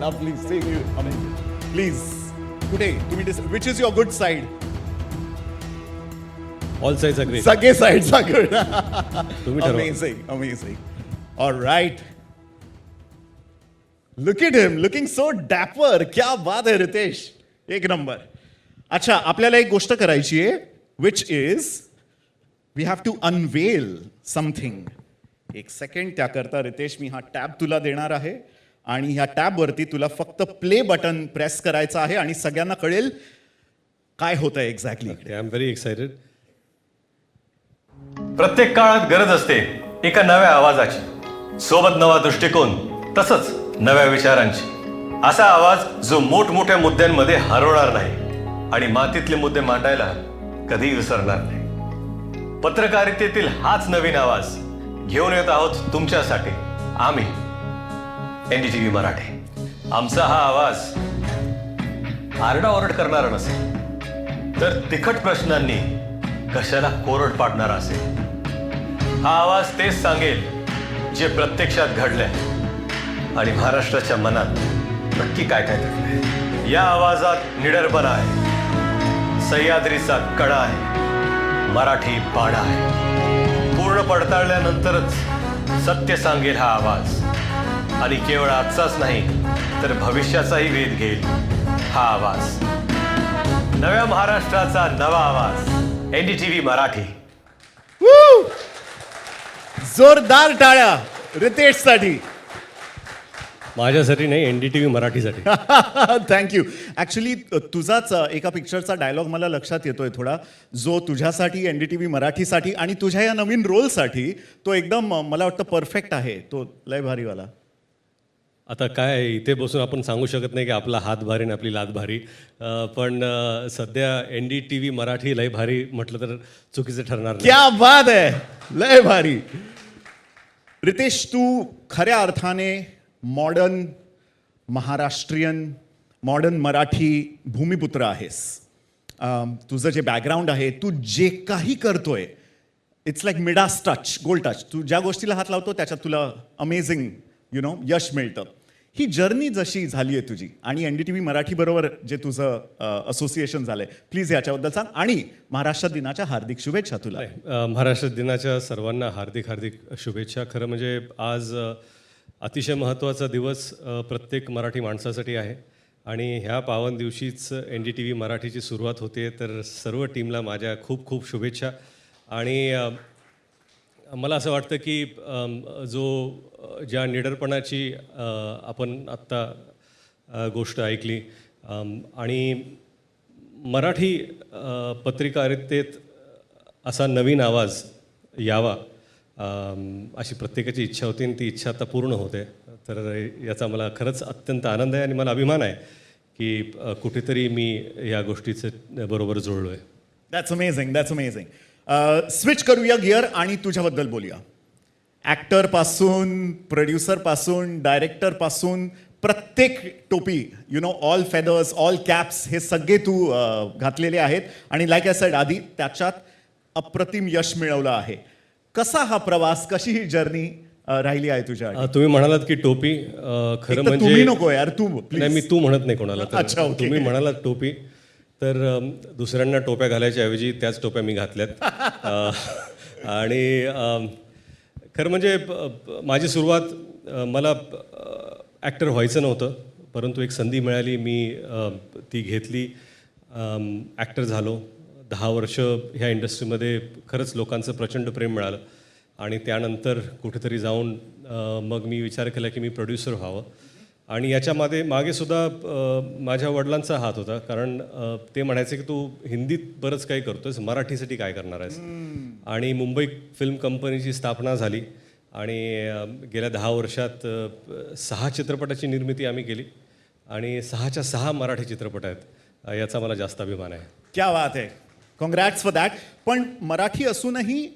Lovely same you amazing please कुठे तुम्ही which is your good side all size agree सगळे side good तुम्ही. Amazing amazing all right look it him looking so dapper क्या बात आहे रितेश? एक number. अच्छा आपल्याला एक गोष्ट करायची आहे which is we have to unveil something एक सेकंड त्याकरता रितेश मी हा टॅब तुला देणार आहे. आणि ह्या टॅबवरती तुला फक्त प्ले बटन प्रेस करायचं आहे आणि सगळ्यांना कळेल काय होतं exactly I am very excited प्रत्येक काळात गरज असते एका नव्या आवाजाची. सोबत नवा दृष्टिकोन तसंच नव्या विचारांची. असा आवाज जो मोठमोठ्या मुद्द्यांमध्ये हरवणार नाही आणि मातीतले मुद्दे मांडायला कधीही विसरणार नाही. पत्रकारितेतील हाच नवीन आवाज घेऊन येत आहोत तुमच्यासाठी. आम्ही एनडीटीव्ही मराठी. आमचा हा आवाज आरडाओरड करणारा नसेल. तर तिखट प्रश्नांनी कशाला कोरड पाडणारा असेल? हा आवाज तेच सांगेल जे प्रत्यक्षात घडलंय. आणि महाराष्ट्राच्या मनात नक्की काय काय घडलंय? या आवाजात निडरपणा आहे. सह्याद्रीचा कडा आहे. मराठी पाडा आहे. पूर्ण पडताळल्यानंतरच सत्य सांगेल हा आवाज. आणि केवळ आजचाच नाही तर भविष्याचाही वेध घेईल. हा आवाज. नव्या महाराष्ट्राचा नवा आवाज. एनडीटीव्ही मराठी. जोरदार टाळ्या रितेशसाठी. माझ्यासाठी नाही एन डी टी व्ही मराठीसाठी थँक्यू ॲक्च्युली तुझाच एका पिक्चरचा डायलॉग मला लक्षात येतोय थोडा. जो तुझ्यासाठी एन डी टी व्ही मराठीसाठी आणि तुझ्या या नवीन रोलसाठी तो एकदम मला वाटतं परफेक्ट आहे. तो लय भारीवाला आता काय आहे, इथे बसून आपण सांगू शकत नाही की आपला हात भारी आणि आपली लात भारी. पण सध्या N D T V Marathi लय भारी म्हटलं तर चुकीचं ठरणार क्या बात आहे लय भारी. रितेश तू खऱ्या अर्थाने मॉडर्न महाराष्ट्रीयन मॉडर्न मराठी भूमिपुत्र आहेस. तुझं जे बॅकग्राऊंड आहे तू जे काही करतोय it's like Midas touch gold touch तू ज्या गोष्टीला हात लावतो त्याच्यात तुला अमेझिंग यु नो यश मिळतं. ही जर्नी जशी झाली आहे तुझी आणि एन डी टी व्ही मराठीबरोबर जे तुझं असोसिएशन झालंय प्लीज याच्याबद्दल सांग. आणि महाराष्ट्र दिनाच्या हार्दिक शुभेच्छा तुला. महाराष्ट्र दिनाच्या सर्वांना हार्दिक हार्दिक शुभेच्छा. खरं म्हणजे आज अतिशय महत्त्वाचा दिवस प्रत्येक मराठी माणसासाठी आहे. आणि ह्या पावन दिवशीच एन डी टी व्ही मराठीची सुरुवात होते तर सर्व टीमला माझ्या खूप खूप शुभेच्छा. आणि मला असं वाटतं की जो ज्या निडरपणाची आपण आत्ता गोष्ट ऐकली आणि मराठी पत्रकारितेत असा नवीन आवाज यावा अशी प्रत्येकाची इच्छा होती आणि ती इच्छा आता पूर्ण होते. तर याचा मला खरंच अत्यंत आनंद आहे आणि मला अभिमान आहे की कुठेतरी मी या गोष्टीचं बरोबर जुळलो आहे that's amazing that's amazing switch करूया गिअर आणि तुझ्याबद्दल बोलूया. ॲक्टरपासून प्रोड्युसरपासून डायरेक्टरपासून प्रत्येक टोपी you know all feathers all caps हे सगळे तू घातलेले आहेत. आणि लाईक आय साईड आधी त्याच्यात अप्रतिम यश मिळवलं आहे. कसा हा प्रवास कशी ही जर्नी राहिली आहे तुझ्या तुम्ही म्हणालात की टोपी खरं म्हणजे नको यार तू नाही मी तू म्हणत नाही कोणाला अच्छा. तुम्ही म्हणालात टोपी तर दुसऱ्यांना टोप्या घालायच्या ऐवजी त्याच टोप्या मी घातल्यात. आणि खरं म्हणजे माझी सुरुवात मला ॲक्टर व्हायचं नव्हतं. परंतु एक संधी मिळाली मी ती घेतली. ॲक्टर झालो. दहा वर्ष ह्या इंडस्ट्रीमध्ये खरंच लोकांचं प्रचंड प्रेम मिळालं. आणि त्यानंतर कुठेतरी जाऊन मग मी विचार केला की मी प्रोड्युसर व्हावं. आणि याच्यामध्ये मागे सुद्धा माझ्या वडिलांचा हात होता. कारण ते म्हणायचे की तू हिंदीत बरंच काही करतोयस मराठीसाठी काय करणार आहेस? आणि मुंबई फिल्म कंपनीची स्थापना झाली आणि गेल्या दहा वर्षात सहा चित्रपटाची निर्मिती आम्ही केली आणि सहाच्या सहा मराठी चित्रपट आहेत. याचा मला जास्त अभिमान आहे. क्या बात आहे. कॉंग्रॅट्स फॉर दॅट पण मराठी असूनही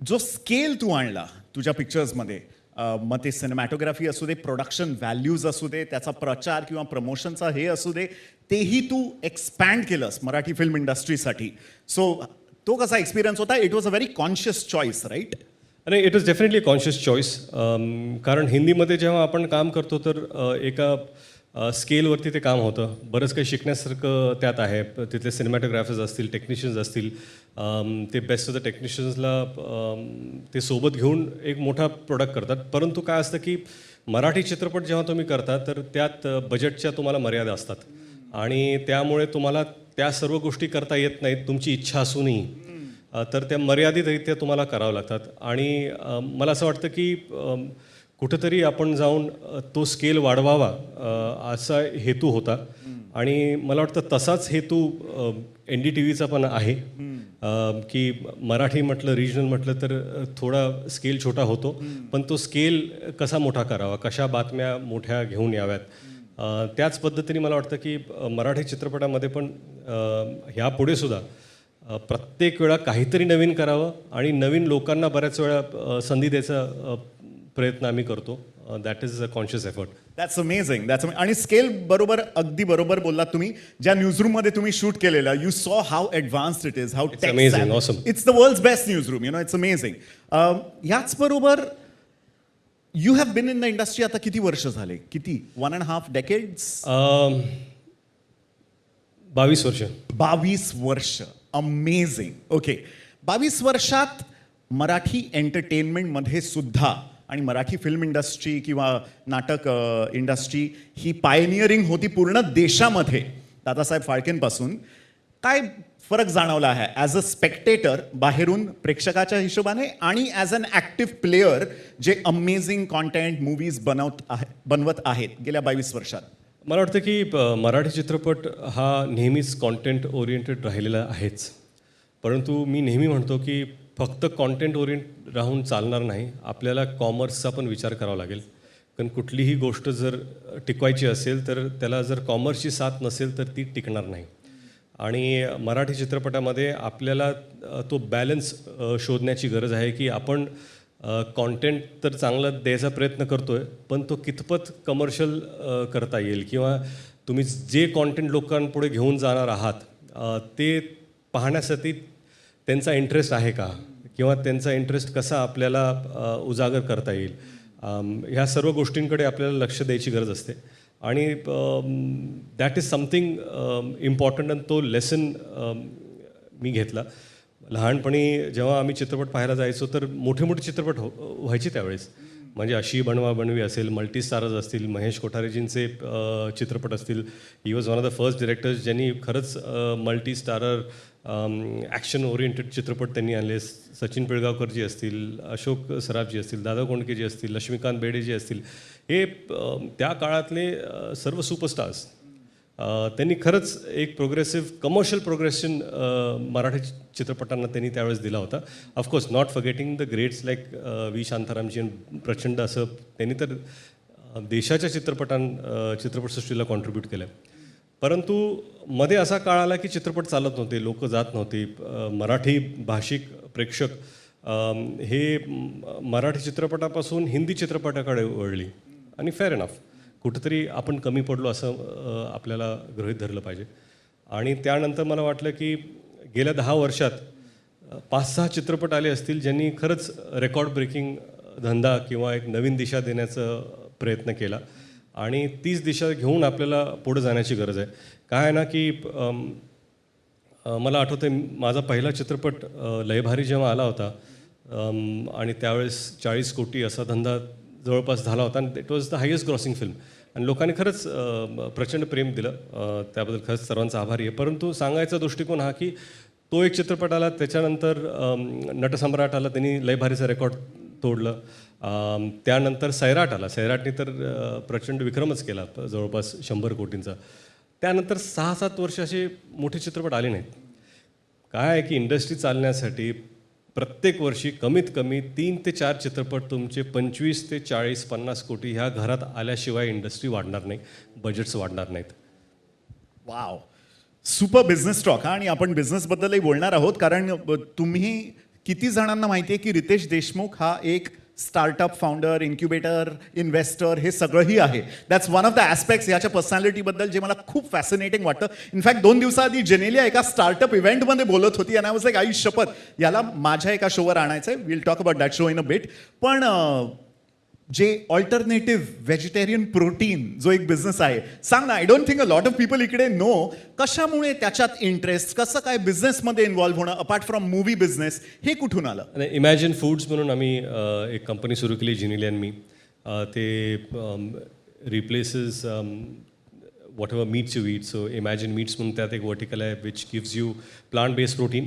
जो स्केल तू आणला तुझ्या पिक्चर्समध्ये मग ते सिनेमॅटोग्राफी असू दे प्रोडक्शन व्हॅल्यूज असू दे त्याचा प्रचार किंवा प्रमोशनचा हे असू दे तेही तू एक्सपॅन्ड केलंस मराठी फिल्म इंडस्ट्रीसाठी सो तो कसा एक्सपिरियन्स होता? It was a very conscious choice right अरे it is definitely conscious choice कारण हिंदीमध्ये जेव्हा आपण काम करतो तर एका स्केलवरती ते काम होतं. बरंच काही शिकण्यासारखं त्यात आहे. तिथले सिनेमॅटोग्राफर्स असतील टेक्निशियन्स असतील. ते बेस्ट ऑफ द टेक्निशियन्सला ते सोबत घेऊन एक मोठा प्रोडक्ट करतात. परंतु काय असतं की मराठी चित्रपट जेव्हा तुम्ही करता तर त्यात बजेटच्या तुम्हाला मर्यादा असतात. आणि त्यामुळे तुम्हाला त्या सर्व गोष्टी करता येत नाहीत तुमची इच्छा असूनही. तर त्या मर्यादितरित्या तुम्हाला करावं लागतात. आणि मला असं वाटतं की कुठंतरी आपण जाऊन तो स्केल वाढवावा असा हेतू होता. आणि मला वाटतं तसाच हेतू एन डी टी व्हीचा पण आहे. की मराठी म्हटलं रिजनल म्हटलं तर थोडा स्केल छोटा होतो. पण तो स्केल कसा मोठा करावा? कशा बातम्या मोठ्या घेऊन याव्यात? त्याच पद्धतीने मला वाटतं की मराठी चित्रपटामध्ये पण ह्यापुढे सुद्धा प्रत्येक वेळा काहीतरी नवीन करावं आणि नवीन लोकांना बऱ्याच वेळा संधी द्यायचा प्रयत्न आम्ही करतो. That is a conscious effort that's amazing that's आणि स्केल बरोबर अगदी बरोबर बोललात तुम्ही. ज्या न्यूजरूममध्ये तुम्ही शूट केलेलं you saw how advanced it is how amazing, awesome. It's the world best news room you know it's amazing याच बरोबर you have been in the industry आता किती वर्ष झाले? किती? वन अँड हाफ डेकेड्स बावीस वर्ष. बावीस वर्ष. अमेझिंग ओके बावीस वर्षात मराठी एंटरटेनमेंटमध्ये सुद्धा आणि मराठी फिल्म इंडस्ट्री किंवा नाटक इंडस्ट्री ही पायनियरिंग होती पूर्ण देशामध्ये. दादासाहेब फाळकेंपासून. काय फरक जाणवला आहे ॲज अ स्पेक्टेटर बाहेरून प्रेक्षकाच्या हिशोबाने आणि ॲज अन ॲक्टिव्ह प्लेयर जे अमेझिंग कॉन्टेंट मूवीज बनवत आहे बनवत आहेत गेल्या बावीस वर्षात. मला वाटतं की मराठी चित्रपट हा नेहमीच कॉन्टेंट ओरिएंटेड राहिलेला आहेच. परंतु मी नेहमी म्हणतो की फक्त कॉन्टेंट ओरिएंट राहून चालणार नाही. आपल्याला कॉमर्सचा पण विचार करावा लागेल. कारण कुठलीही गोष्ट जर टिकवायची असेल तर त्याला जर कॉमर्सची साथ नसेल तर ती टिकणार नाही. आणि मराठी चित्रपटामध्ये आपल्याला तो बॅलन्स शोधण्याची गरज आहे की आपण कॉन्टेंट तर चांगलं द्यायचा प्रयत्न करतो आहे पण तो कितपत कमर्शियल करता येईल किंवा तुम्ही जे कॉन्टेंट लोकांपुढे घेऊन जाणार आहात ते पाहण्यासाठी त्यांचा इंटरेस्ट आहे का? किंवा त्यांचा इंटरेस्ट कसा आपल्याला उजागर करता येईल? ह्या सर्व गोष्टींकडे आपल्याला लक्ष द्यायची गरज असते. आणि दॅट इज समथिंग इम्पॉर्टंट आणि तो लेसन मी घेतला. लहानपणी जेव्हा आम्ही चित्रपट पाहायला जायचो तर मोठे मोठे चित्रपट हो व्हायचे त्यावेळेस. म्हणजे अशी बनवा बनवी असेल मल्टी स्टारज असतील महेश कोठारेजींचे चित्रपट असतील. He was one of the first directors ज्यांनी खरंच मल्टी स्टारर ॲक्शन ओरिएंटेड चित्रपट त्यांनी आणले. सचिन पिळगावकरजी असतील अशोक सराफजी असतील दादा कोंडकेजी असतील लक्ष्मीकांत बेडेजी असतील. हे त्या काळातले सर्व सुपरस्टार्स त्यांनी खरंच एक प्रोग्रेसिव्ह कमर्शियल प्रोग्रेशन मराठी चित्रपटांना त्यांनी त्यावेळेस दिला होता. Of course not forgetting the greats like V. Shantaramji प्रचंड असं त्यांनी तर देशाच्या चित्रपटां चित्रपटसृष्टीला कॉन्ट्रीब्यूट केलं परंतु मध्ये असा काळ आला की चित्रपट चालत नव्हते लोक जात नव्हती. मराठी भाषिक प्रेक्षक हे मराठी चित्रपटापासून हिंदी चित्रपटाकडे वळली. आणि फेअर एनफ कुठंतरी आपण कमी पडलो असं आपल्याला गृहीत धरलं पाहिजे. आणि त्यानंतर मला वाटलं की गेल्या दहा वर्षात पाच सहा चित्रपट आले असतील ज्यांनी खरंच रेकॉर्ड ब्रेकिंग धंदा किंवा एक नवीन दिशा देण्याचा प्रयत्न केला. आणि तीच दिशा घेऊन आपल्याला पुढे जाण्याची गरज आहे. काय आहे ना की मला आठवतं माझा पहिला चित्रपट लयभारी जेव्हा आला होता आणि त्यावेळेस चाळीस कोटी असा धंदा जवळपास झाला होता आणि it was the highest grossing film आणि लोकांनी खरंच प्रचंड प्रेम दिलं. त्याबद्दल खरंच सर्वांचा आभारी आहे. परंतु सांगायचा दृष्टिकोन हा की तो एक चित्रपट आला त्याच्यानंतर नटसम्राट आला त्यांनी लय भारीचा रेकॉर्ड तोडलं. त्यानंतर सैराट आला. सैराटने तर प्रचंड विक्रमच केला जवळपास शंभर कोटींचा. त्यानंतर सहा सात वर्ष असे मोठे चित्रपट आले नाहीत. काय आहे की इंडस्ट्री चालण्यासाठी प्रत्येक वर्षी कमीत कमी तीन ते चार चित्रपट तुमचे पंचवीस ते चाळीस पन्नास कोटी ह्या घरात आल्याशिवाय इंडस्ट्री वाढणार नाही बजेट्स वाढणार नाहीत. वाव सुपर बिझनेस स्टॉक हा. आणि आपण बिझनेसबद्दलही बोलणार आहोत. कारण तुम्ही किती जणांना माहिती आहे की रितेश देशमुख हा एक स्टार्टअप फाउंडर इन्क्युबेटर इन्व्हेस्टर हे सगळंही आहे. That's one of the aspects याच्या पर्सनॅलिटीबद्दल जे मला खूप फॅसिनेटिंग वाटतं. इनफॅक्ट दोन दिवसाआधी जेनेलिया एका स्टार्टअप इव्हेंटमध्ये बोलत होती आणि आय लाईक आई शपथ. याला माझ्या एका शोवर आणायचं आहे will talk about that show in a bit पण जे ऑल्टरनेटिव्ह व्हेजिटेरियन प्रोटीन जो एक बिझनेस आहे. सांग ना I don't think a lot of people इकडे नो कशामुळे त्याच्यात इंटरेस्ट कसं काय बिझनेसमध्ये इन्व्हॉल्व्ह होणं अपार्ट फ्रॉम मूवी बिझनेस हे कुठून आलं? इमॅजिन फूड्स म्हणून आम्ही एक कंपनी सुरू केली जिनिली आणि मी. ते replaces whatever meats you eat so Imagine Meats म्हणून त्यात एक वर्टिकल आहे which gives you plant based protein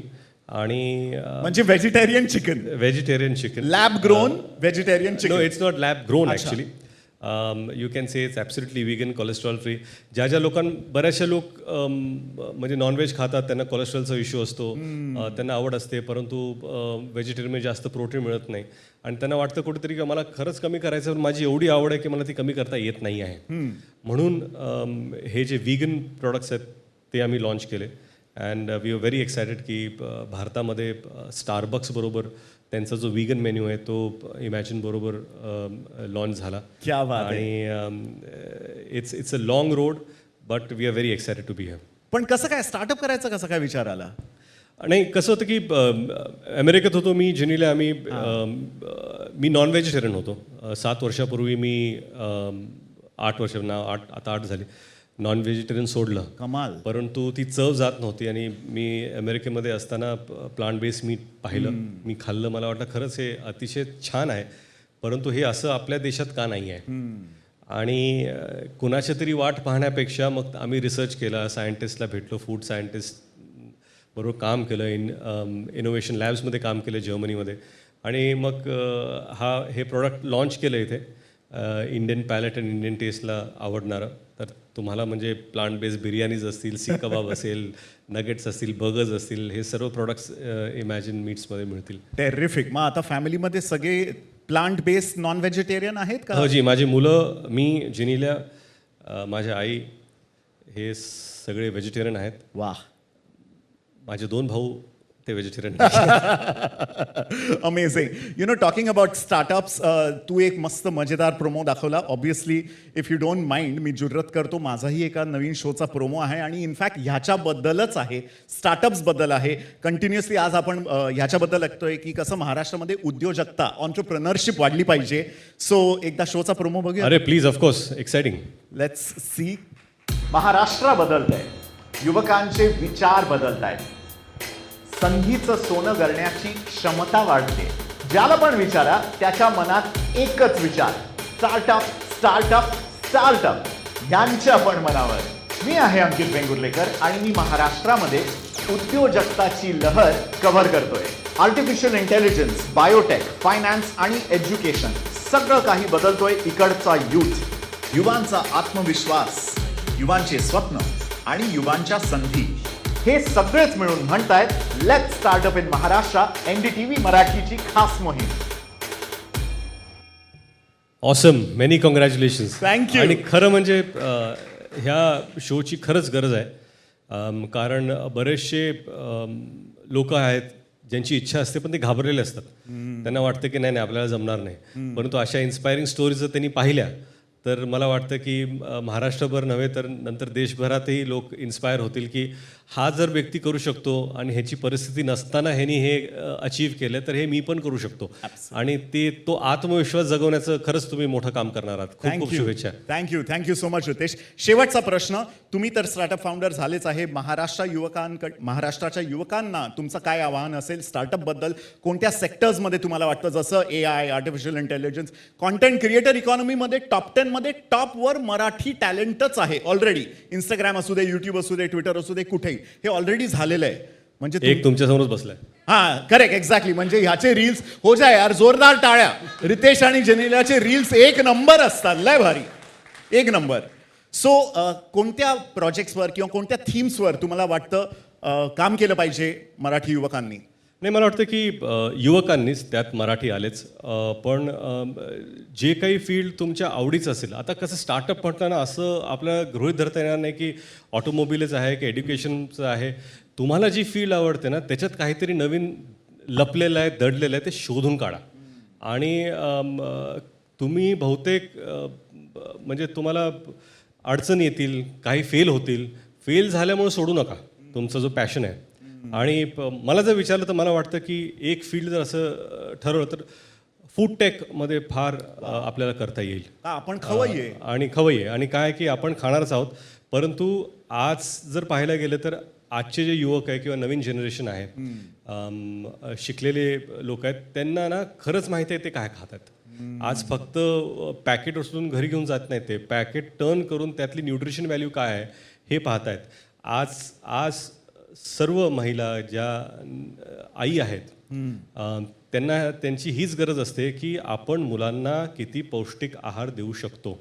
आणि म्हणजे vegetarian chicken vegetarian chicken lab grown vegetarian no chicken it's not lab grown actually you can say it's absolutely vegan cholesterol free ज्या ज्या लोकां बऱ्याचशा लोक um, म्हणजे नॉनव्हेज खातात त्यांना कोलेस्ट्रॉलचा इश्यू असतो. अ, त्यांना आवड असते परंतु व्हेजिटेरियनमध्ये जास्त प्रोटीन मिळत नाही. आणि त्यांना वाटतं कुठेतरी की मला खरंच कमी करायचं पण माझी एवढी आवड आहे की मला ती कमी करता येत नाही आहे. म्हणून um, हे जे विगन प्रॉडक्ट्स आहेत ते आम्ही लॉन्च केले. And we are very excited की भारतामध्ये स्टारबक्स बरोबर त्यांचा जो विगन मेन्यू आहे तो इमॅजिन बरोबर लॉन्च झाला. क्या बात आहे. आणि it's it's a long road but we are very excited to be here पण कसं काय स्टार्टअप करायचं कसं काय विचार आला? नाही कसं होतं की अ, अमेरिकेत होतो मी जिनीला आम्ही अम, अ, मी नॉन व्हेजिटेरियन होतो सात वर्षापूर्वी मी आठ वर्ष ना आठ आता आठ झाली. नॉन व्हेजिटेरियन सोडलं. कमाल. परंतु ती चव जात नव्हती आणि मी अमेरिकेमध्ये असताना प्लांट बेस्ड मीट पाहिलं. मी खाल्लं. मला वाटलं खरंच हे अतिशय छान आहे. परंतु हे असं आपल्या देशात का नाही आहे? आणि कुणाच्या तरी वाट पाहण्यापेक्षा मग आम्ही रिसर्च केला. सायंटिस्टला भेटलो. फूड सायंटिस्ट बरोबर काम केलं. इन इनोव्हेशन लॅब्समध्ये काम केलं जर्मनीमध्ये आणि मग हा हे प्रॉडक्ट लॉन्च केलं इथे. इंडियन पॅलेट अँड इंडियन टेस्टला आवडणारं. तर तुम्हाला म्हणजे प्लांट बेस्ड बिर्याणीज असतील सी कबाब असेल नगेट्स असतील बर्गर्स असतील हे सर्व प्रोडक्ट्स इमॅजिन मीट्समध्ये मिळतील. टेरिफिक मग आता फॅमिलीमध्ये सगळे प्लांट बेस्ड नॉन व्हेजिटेरियन आहेत का? हो जी माझी मुलं मी जिनील्या अ, माझ्या आई हे सगळे व्हेजिटेरियन आहेत. वा माझे दोन भाऊ ते vegetarian amazing you know talking about startups तू एक मस्त मजेदार प्रोमो दाखवला. Obviously if you don't mind मी जुर्रत करतो. माझाही एका नवीन शोचा प्रोमो आहे आणि इनफॅक्ट ह्याच्याबद्दलच आहे. स्टार्टअप्सबद्दल आहे. कंटिन्युअसली आज आपण ह्याच्याबद्दल ऐकतोय की कसं महाराष्ट्रामध्ये उद्योजकता ऑन्टरप्रिनरशिप वाढली पाहिजे. सो एकदा शोचा प्रोमो बघूया. अरे please of course exciting let's see Maharashtra बदलतंय. युवकांचे विचार बदलत आहेत संधीचं सोनं करण्याची क्षमता वाढते. ज्याला पण विचारा त्याच्या मनात एकच विचार. स्टार्टअप स्टार्टअप स्टार्टअप यांच्या पण मनावर. मी आहे अंकित वेंगुर्लेकर आणि मी महाराष्ट्रामध्ये उद्योजकताची लहर कव्हर करतोय. आर्टिफिशियल इंटेलिजन्स बायोटेक फायनान्स आणि एज्युकेशन सगळं काही बदलतोय इकडचा युथ. युवांचा आत्मविश्वास युवांचे स्वप्न आणि युवांच्या संधी. हे सगळेच मिळून म्हणतायत let startup in Maharashtra NDTV मराठीची खास मोहीम. Awesome many congratulations Thank you. आणि खरं म्हणजे ह्या शोची खरंच गरज आहे. कारण बरेचसे लोक आहेत ज्यांची इच्छा असते पण ते घाबरलेले असतात. त्यांना वाटतं की नाही नाही आपल्याला जमणार नाही. परंतु अशा इन्स्पायरिंग स्टोरीज जर त्यांनी पाहिल्या तर मला वाटतं की महाराष्ट्रभर नव्हे तर नंतर देशभरातही लोक इन्स्पायर होतील की हा जर व्यक्ती करू शकतो आणि ह्याची परिस्थिती नसताना ह्यांनी हे अचीव केलं तर हे मी पण करू शकतो. आणि ते तो आत्मविश्वास जगवण्याचं खरंच तुम्ही मोठं काम करणार आहात. खूप खूप थँक्यू शुभेच्छा. Thank you thank you so much Riteish शेवटचा प्रश्न तुम्ही तर स्टार्टअप फाउंडर झालेच आहे. महाराष्ट्र युवकांकड महाराष्ट्राच्या युवकांना तुमचं काय आव्हान असेल? स्टार्टअपबद्दल कोणत्या सेक्टर्समध्ये तुम्हाला वाटतं? जसं A I artificial intelligence content creator इकॉनॉमीमध्ये top टेनमध्ये टॉपवर मराठी टॅलेंटच आहे ऑलरेडी इंस्टाग्राम असू दे युट्यूब असू दे ट्विटर असू दे कुठेही. हे ऑलरेडी झालेलं आहे. म्हणजे एक तुमच्यासमोरच बसलाय. हा करेक्ट एक्झॅक्टली म्हणजे ह्याचे रील्स हो जा यार जोरदार टाळ्या. रितेश आणि जनिलाचे रील्स एक नंबर असतात. लय भारी. एक नंबर सो कोणत्या प्रोजेक्ट्सवर किंवा कोणत्या थीम्सवर तुम्हाला वाटतं अ, काम केलं पाहिजे मराठी युवकांनी? नाही मला वाटतं की युवकांनीच त्यात मराठी आलेच. पण जे काही फील्ड तुमच्या आवडीचं असेल आता कसं स्टार्टअप म्हणताना असं आपल्याला गृहित धरता येणार नाही की ऑटोमोबिलच आहे की एज्युकेशनचं आहे. तुम्हाला जी फील्ड आवडते ना त्याच्यात काहीतरी नवीन लपलेलं आहे दडलेलं आहे ते शोधून काढा. आणि तुम्ही बहुतेक म्हणजे तुम्हाला अडचणी येतील काही फेल होतील. फेल झाल्यामुळे सोडू नका. तुमचा जो पॅशन आहे. आणि मला जर विचारलं तर मला वाटतं की एक फील्ड जर असं ठरवलं तर फूड टेकमध्ये फार आपल्याला करता येईल. आपण खवय्ये आहे. आणि खवय्ये आहे. आणि काय की आपण खाणारच आहोत परंतु आज जर पाहायला गेलं तर आजचे जे युवक आहे किंवा नवीन जनरेशन आहे शिकलेले लोक आहेत त्यांना ना खरंच माहिती आहे ते काय खातात. आज फक्त पॅकेट उचलून घरी घेऊन जात नाही ते. पॅकेट टर्न करून त्यातली न्यूट्रिशन व्हॅल्यू काय आहे हे पाहतायत. आज आज सर्व महिला ज्या आई आहेत त्यांना त्यांची हीच गरज असते की आपण मुलांना किती पौष्टिक आहार देऊ शकतो.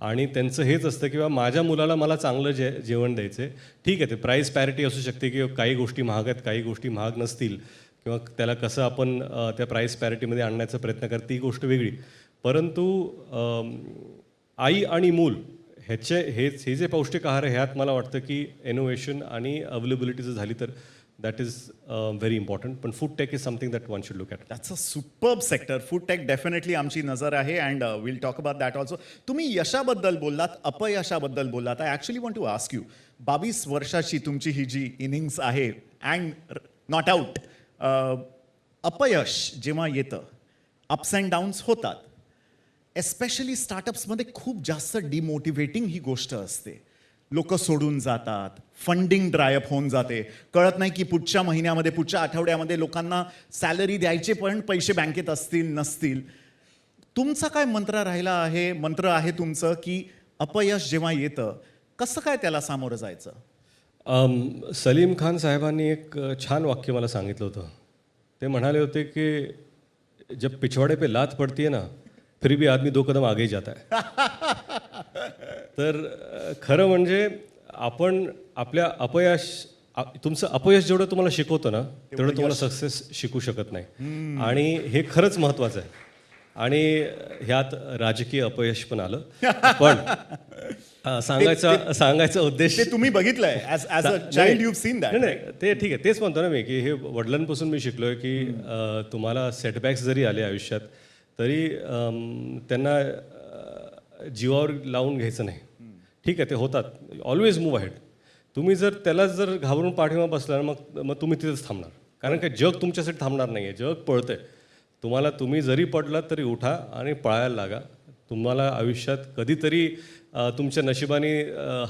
आणि त्यांचं हेच असतं किंवा माझ्या मुलाला मला चांगलं जे जेवण द्यायचं आहे ठीक आहे ते प्राईस पॅरिटी असू शकते किंवा काही गोष्टी महाग आहेत काही गोष्टी महाग नसतील किंवा त्याला कसं आपण त्या प्राईस पॅरिटीमध्ये आणण्याचा प्रयत्न करतो ती गोष्ट वेगळी. परंतु आई आणि मूल ह्याचे हे हे जे पौष्टिक आहार आहे ह्यात मला वाटतं की इनोव्हेशन आणि अवेलेबिलिटी जर झाली तर दॅट इज व्हेरी इम्पॉर्टंट पण food tech is something that one should look at that's a superb sector food tech definitely आमची नजर आहे and will talk about that also तुम्ही यशाबद्दल बोललात अपयशाबद्दल बोललात. I actually want to ask you बावीस वर्षाची तुमची ही जी इनिंग्स आहे अँड नॉट आऊट अपयश जेव्हा येतं अप्स अँड डाऊन्स होतात. एस्पेशली स्टार्टअप्समध्ये खूप जास्त डिमोटिवेटिंग ही गोष्ट असते. लोक सोडून जातात फंडिंग ड्रायअप होऊन जाते. कळत नाही की पुढच्या महिन्यामध्ये पुढच्या आठवड्यामध्ये लोकांना सॅलरी द्यायचे पण पैसे बँकेत असतील नसतील. तुमचा काय मंत्र राहिला आहे? मंत्र आहे तुमचं की अपयश जेव्हा येतं कसं काय त्याला सामोरं जायचं? um, सलीम खान साहेबांनी एक छान वाक्य मला सांगितलं होतं. ते म्हणाले होते की जब पिछवाड़े पे लात पडती आहे ना फिर भी आदमी दो कदम आगे जाता है। तर खरं म्हणजे आपण आपल्या अपयश तुमचं अपयश जेवढं तुम्हाला शिकवतं ना तेवढं तुम्हाला सक्सेस शिकू शकत नाही. आणि हे खरंच महत्त्वाचं आहे. आणि ह्यात राजकीय अपयश पण आलं. पण सांगायचा सांगायचा उद्देश ते तुम्ही बघितलंय. चाइल्ड यू सीन दॅट नाही नाही ते ठीक आहे. तेच म्हणतो ना मी की हे वडिलांपासून मी शिकलोय की तुम्हाला सेटबॅक्स जरी आले आयुष्यात तरी त्यांना जीवावर लावून घ्यायचं नाही. ठीक आहे ते होतात. ऑलवेज मूव अहेड तुम्ही जर त्याला जर घाबरून पाठिंबा बसला मग मग तुम्ही तिथेच थांबणार. कारण का जग तुमच्यासाठी थांबणार नाही आहे जग पळतंय. तुम्हाला तुम्ही जरी पडलात तरी उठा आणि पळायला लागा. तुम्हाला आयुष्यात कधीतरी तुमच्या नशिबाने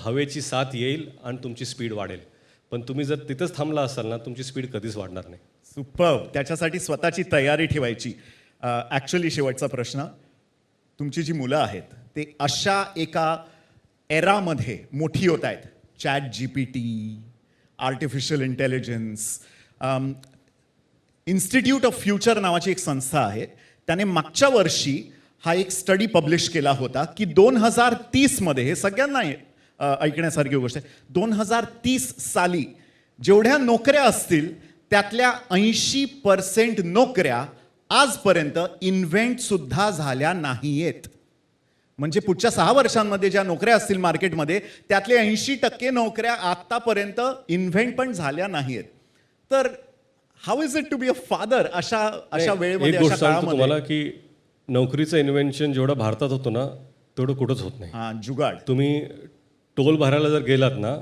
हवेची साथ येईल आणि तुमची स्पीड वाढेल. पण तुम्ही जर तिथंच थांबला असाल ना तुमची स्पीड कधीच वाढणार नाही. सुपर्ब त्याच्यासाठी स्वतःची तयारी ठेवायची. ॲक्च्युली शेवटचा प्रश्न. तुमची जी मुलं आहेत ते अशा एका एरामध्ये मोठी होत आहेत. Chat G P T artificial intelligence institute of future नावाची एक संस्था आहे. त्याने मागच्या वर्षी हा एक स्टडी पब्लिश केला होता की दोन हजार तीसमध्ये हे सगळ्यांना ऐकण्यासारखी गोष्ट आहे. दोन हजार तीस साली जेवढ्या नोकऱ्या असतील त्यातल्या ऐंशी पर्सेंट नोकऱ्या आजपर्यंत इन्व्हेंट सुद्धा झाल्या नाहीयेत. म्हणजे पुढच्या सहा वर्षांमध्ये ज्या नोकऱ्या असतील मार्केटमध्ये त्यातले ऐंशी टक्के नोकऱ्या आतापर्यंत इन्व्हेंट पण झाल्या नाहीयेत. तर how is it to be a father अशा अशा वेळेमध्ये अशा काळामध्ये? की नोकरीचं इन्व्हेन्शन जेवढं भारतात होतं ना तेवढं कुठंच होत नाही. हा जुगाड. तुम्ही टोल भरायला जर गेलात ना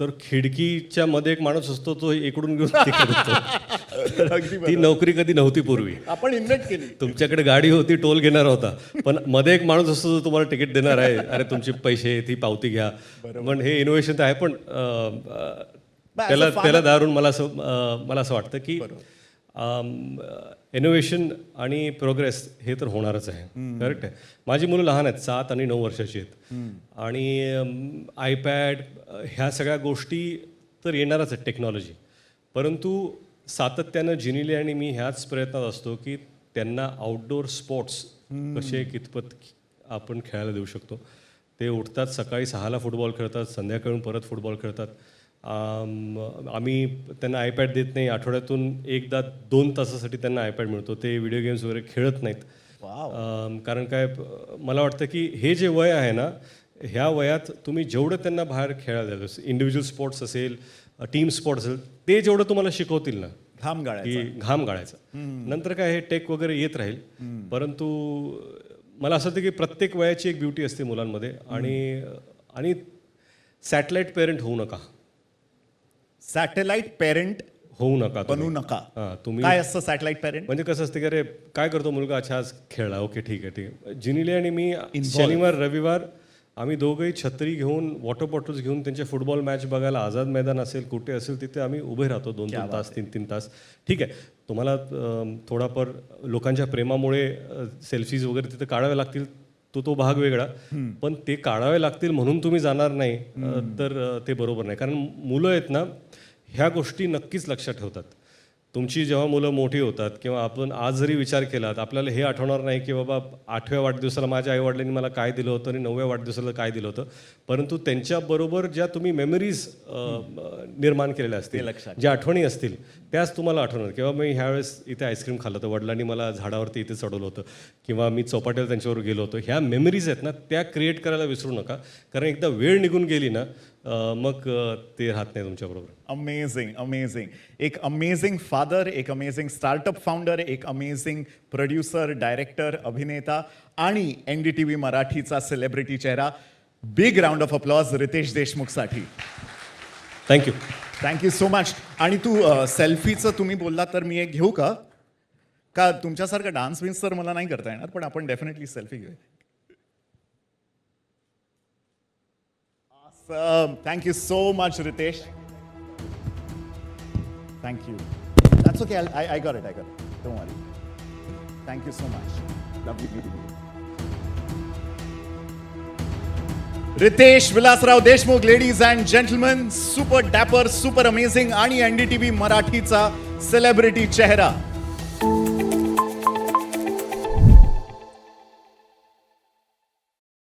तर खिडकीच्या मध्ये एक माणूस असतो तो इकडून घेऊन ती नोकरी कधी नव्हती पूर्वी. आपण इन्व्हेंट केली. तुमच्याकडे गाडी होती टोल घेणार होता. पण मध्ये एक माणूस असतो जो तुम्हाला तिकीट देणार आहे. अरे तुमचे पैसे ती पावती घ्या. पण हे इनोव्हेशन तर आहे पण त्याला त्याला दारून मला असं मला असं वाटतं की इनोव्हेशन आणि प्रोग्रेस हे तर होणारच आहे. करेक्ट आहे. माझी मुलं लहान आहेत सात आणि नऊ वर्षाची आहेत. आणि आयपॅड ह्या सगळ्या गोष्टी तर येणारच आहेत टेक्नॉलॉजी परंतु सातत्यानं जिनिली आणि मी ह्याच प्रयत्नात असतो की त्यांना आउटडोर स्पोर्ट्स कसे कितपत आपण खेळायला देऊ शकतो. ते उठतात सकाळी सहाला फुटबॉल खेळतात संध्याकाळून परत फुटबॉल खेळतात. आम्ही त्यांना आयपॅड देत नाही. आठवड्यातून एकदा दोन तासासाठी त्यांना आयपॅड मिळतो. ते व्हिडिओ गेम्स वगैरे खेळत नाहीत. कारण काय मला वाटतं की हे जे वय आहे ना ह्या वयात तुम्ही जेवढं त्यांना बाहेर खेळायला द्याल इंडिव्हिज्युअल स्पोर्ट्स असेल टीम स्पोर्ट्स असेल ते जेवढं तुम्हाला शिकवतील ना घाम गाळायचा. की घाम गाळायचा. नंतर काय हे टेक वगैरे येत राहील. परंतु मला असं वाटतं की प्रत्येक वयाची एक ब्युटी असते मुलांमध्ये. आणि आणि सॅटेलाईट पेरेंट होऊ नका. सॅटेलाइट पेरेंट होऊ नका बनू तुम्ही. नका. हां, तुम्ही काय असतं सॅटेलाइट पेरेंट? म्हणजे कसं असते की अरे काय करतो मुलगा? अच्छा आज खेळला. ओके ठीक आहे ठीक आहे. जिनिले आणि मी शनिवार रविवार आम्ही दोघंही छत्री घेऊन वॉटर बॉटल्स घेऊन त्यांचे फुटबॉल मॅच बघायला आझाद मैदान असेल कुठे असेल तिथे आम्ही उभे राहतो दोन दोन तास तीन तीन तास. ठीक आहे. तुम्हाला अं, थोडाफार लोकांच्या प्रेमामुळे सेल्फीज वगैरे तिथे काढावे लागतील. तो तो भाग वेगळा. पण ते काढावे लागतील म्हणून तुम्ही जाणार नाही तर ते बरोबर नाही. कारण मुलं आहेत ना ह्या गोष्टी नक्कीच लक्षात ठेवतात. तुमची जेव्हा मुलं मोठी होतात किंवा आपण आज जरी विचार केला तर आपल्याला हे आठवणार नाही की बाबा आठव्या वाढदिवसाला माझ्या आईवडिलांनी मला काय दिलं होतं आणि नवव्या वाढदिवसाला काय दिलं होतं. परंतु त्यांच्याबरोबर ज्या तुम्ही मेमरीज निर्माण केलेल्या असतील ज्या आठवणी असतील त्याच तुम्हाला आठवणार. किंवा मी ह्यावेळेस इथे आईस्क्रीम खाल्लं होतं वडिलांनी मला झाडावरती इथे चढवलं होतं किंवा मी चौपाट्याला त्यांच्यावर गेलो होतो. ह्या मेमरीज आहेत ना त्या क्रिएट करायला विसरू नका. कारण एकदा वेळ निघून गेली ना मग ते राहत नाही तुमच्याबरोबर अमेझिंग अमेझिंग एक अमेझिंग फादर एक अमेझिंग स्टार्टअप फाउंडर एक अमेझिंग प्रोड्युसर डायरेक्टर अभिनेता आणि एन डी टी व्ही मराठीचा सेलिब्रिटी चेहरा. Big round of applause Riteish देशमुखसाठी. Thank you thank you so much आणि तू सेल्फीचं तुम्ही बोलला तर मी एक घेऊ का? का तुमच्यासारखं डान्स विन्स तर मला नाही करता येणार पण आपण डेफिनेटली सेल्फी घेऊ thank you so much That's thank you I, I got it. I got it. Don't worry. Thank you thank you so much meeting you. Riteish Vilasrao Deshmukh ladies and gentleman super dapper super amazing आणि NDTV मराठीचा celebrity चेहरा